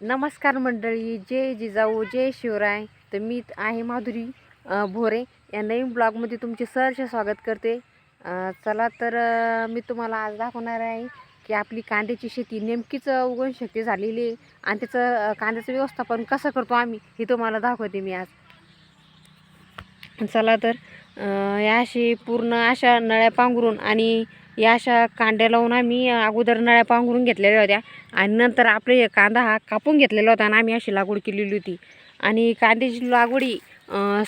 नमस्कार मंडळी जय जिजाऊ जय शिवराय. तर मी आहे माधुरी भोरे. या नवीन ब्लॉगमध्ये तुमचे सहर्ष स्वागत करते. चला तर मी तुम्हाला आज दाखवणार आहे की आपली कांद्याची शेती नेमकीच उगवण शक्ती झालेली आहे. आणि त्याचं कांद्याचं व्यवस्थापन कसं करतो आम्ही हे तुम्हाला दाखवते मी आज. चला तर याशी अशी पूर्ण अशा नळ्या पांघरून आणि या अशा कांड्या लावून आम्ही अगोदर नळ्या पांघरून घेतलेल्या होत्या. आणि नंतर आपले कांदा हा कापून घेतलेला होता आणि आम्ही अशी लागवड केलेली होती. आणि कांद्याची लागवडी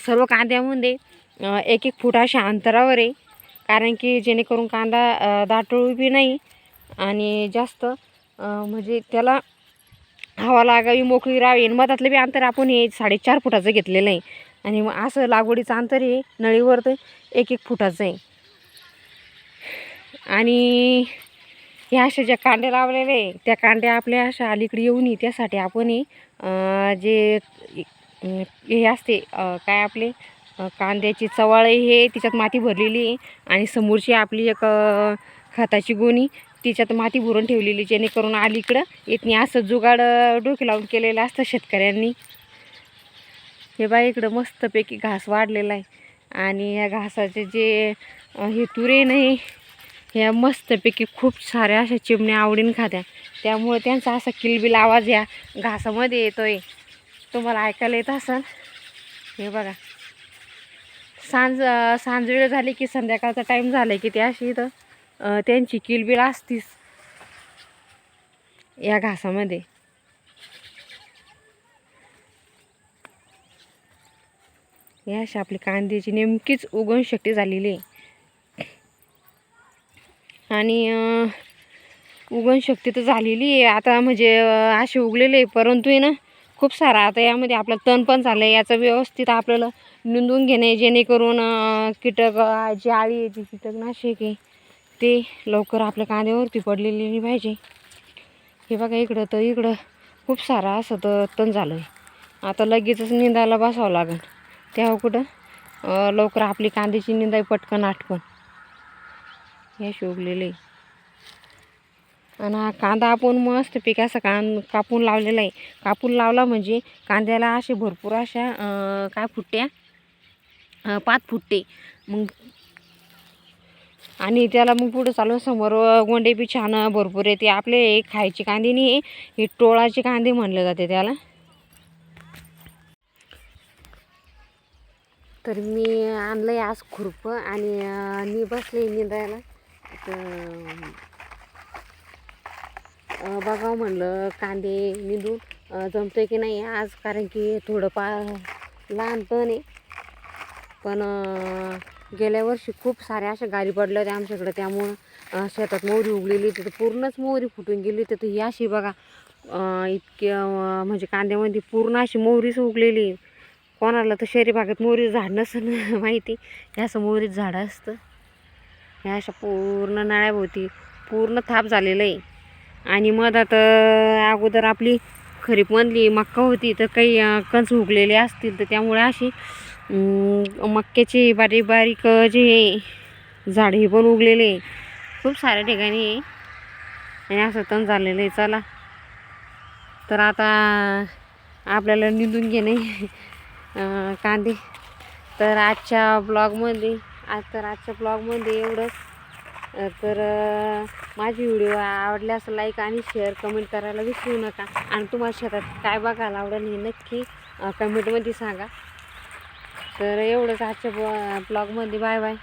सर्व कांद्यामध्ये एक एक फूट अशा अंतरावर आहे. कारण की जेणेकरून कांदा दाटळू बी नाही आणि जास्त म्हणजे त्याला हवा लागावी मोकळी राहावी आणि मधातलं बी अंतर आपण हे साडेचार फुटाचं घेतलेलं आहे. आणि मग असं लागवडीचं अंतर हे नळीवर तर एक एक फुटाचं आहे. आणि ह्या अशा ज्या कांड्या लावलेल्या आहे त्या कांड्या आपल्या अशा अलीकडे येऊ नये त्यासाठी आपण जे हे असते काय आपले कांद्याची चवाळे हे तिच्यात माती भरलेली आहे. आणि समोरची आपली एक खताची गोणी तिच्यात माती भरून ठेवलेली जेणेकरून अलीकडं येत नाही असं जुगाड डोके लावून केलेलं असतं शेतकऱ्यांनी. हे बा इकडं मस्तपैकी घास वाढलेला आहे. आणि या घासाचे जे हे तुरे नाही ह्या मस्तपैकी खूप साऱ्या अशा चिमण्या आवडीन खात्या. त्यामुळे त्यांचा असा किलबिल आवाज या घासामध्ये येतोय. तुम्हाला ऐकायला येत असेल? हे बघा. सांज सांज वेळ झाली की संध्याकाळचा टाईम झाला की ते अशी इथं? त्यांची किलबिल असतीच या घासामध्ये. या अशी आपली कांद्याची नेमकीच उगवण शक्ती झालेली आहे. आणि उगण उगवण शक्ती तर झालेली आहे. आता म्हणजे असे उगलेले आहे. परंतु आहे ना खूप सारा. आता यामध्ये आपलं तण पण झालं आहे याचं व्यवस्थित आपल्याला निंदून घेणे जेणेकरून कीटक जी आळी आहे जी कीटकनाशक आहे ते लवकर आपल्या कांद्यावरती पडलेली नाही पाहिजे. हे बघा इकडं तर इकडं खूप सारा असं तर तण झालं आहे आता लगेचच निंदायला बसावं लागेल. तेव्हा कुठं लवकर आपली कांद्याची निंदाई पटकन आटकन हे शोभलेले. आणि हा कांदा आपण मस्त पिका कां कापून लावलेला आहे. कापून लावला म्हणजे कांद्याला असे भरपूर अशा काय फुट्ट्या? पाच फुटते मग आणि त्याला मग पुढं चालू समोर गोंडे बी छान भरपूर येते आपले खायची कांदे नाही हे टोळाचे कांदे म्हणले जाते त्याला. तर मी आणलं आहे आज खुरपं आणि मी बसले निंदायला. तर बघावं म्हणलं कांदे निंदून अं, जमतं की नाही आज? कारण की थोडंफार लहान पण आहे. पण गेल्या वर्षी खूप साऱ्या अशा गारी पडल्या होत्या आमच्याकडं. त्यामुळं शेतात मोहरी उगलेली. होती तर पूर्णच मोहरी फुटून गेली. तिथं तर ही अशी बघा इतक्या म्हणजे कांद्यामध्ये पूर्ण अशी मोहरीच उगलेली. आहे. कोणाला तर शहरी भागात मोहरीचं झाड नसणं माहिती. हे असं मोहरीचं झाड असतं. ह्या अशा पूर्ण नळ्याभोवती पूर्ण थाप झालेलं आहे. आणि मधात अं, अगोदर आपली खरीपमधली मक्का होती तर काही कंच उगलेले असतील तर त्यामुळे अशी मक्क्याचे बारीक बारीक जे झाड हे पण उगलेले आहे. खूप साऱ्या ठिकाणी आहे. आणि असं तण झालेलं आहे. चला. तर आता आपल्याला निंदून घेणे. कांदे. तर आजच्या ब्लॉगमध्ये आज तर आजच्या ब्लॉगमध्ये एवढंच. तर माझी व्हिडिओ आवडल्यास लाईक आणि शेअर कमेंट करायला विसरू नका. आणि तुम्हाला शेतात काय बघायला आवडेल हे नक्की कमेंटमध्ये सांगा. तर एवढंच आजच्या ब्लॉगमध्ये बाय बाय